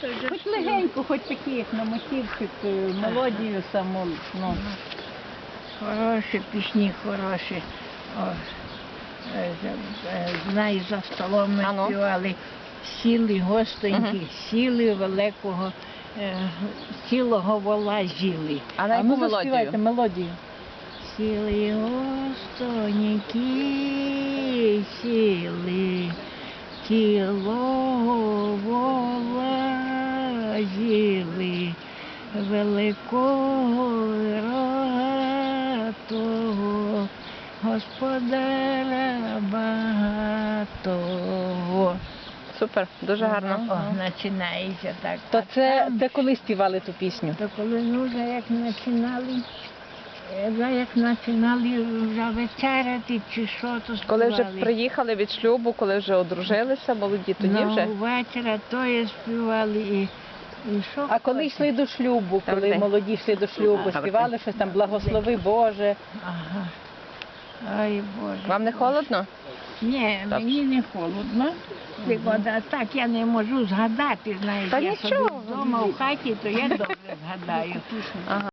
Хоч легенько, хоч такі, як на мотивчик, е, мелодію саму. Ну. Хороші пісні, хороші. О, е, е, знаю, за столом ми Ану. співали. Сіли гостенькі, сіли великого, е, цілого вола з'їли. А на А яку ну мелодію? заспівайте мелодію. Сіли гостоньки, сіли, тіло вола з'їли, великого рогатого, господаря багатого. Супер, дуже гарно. О, починається так. То це, це коли співали ту пісню? то коли ну, вже як починали, е, вже як починали вже вечеряти чи що, то Коли вже приїхали від шлюбу, коли вже одружилися, молоді, тоді ну, вже. вечора то є співали і, і А коли йшли до шлюбу, коли молоді йшли до шлюбу, співали щось там благослови Боже. Ага. Ай Боже. Вам не холодно? Ні, мені не холодно. Пригода, так я не можу згадати, знаєте, я нічого. собі вдома в хаті, то я добре згадаю. Ага.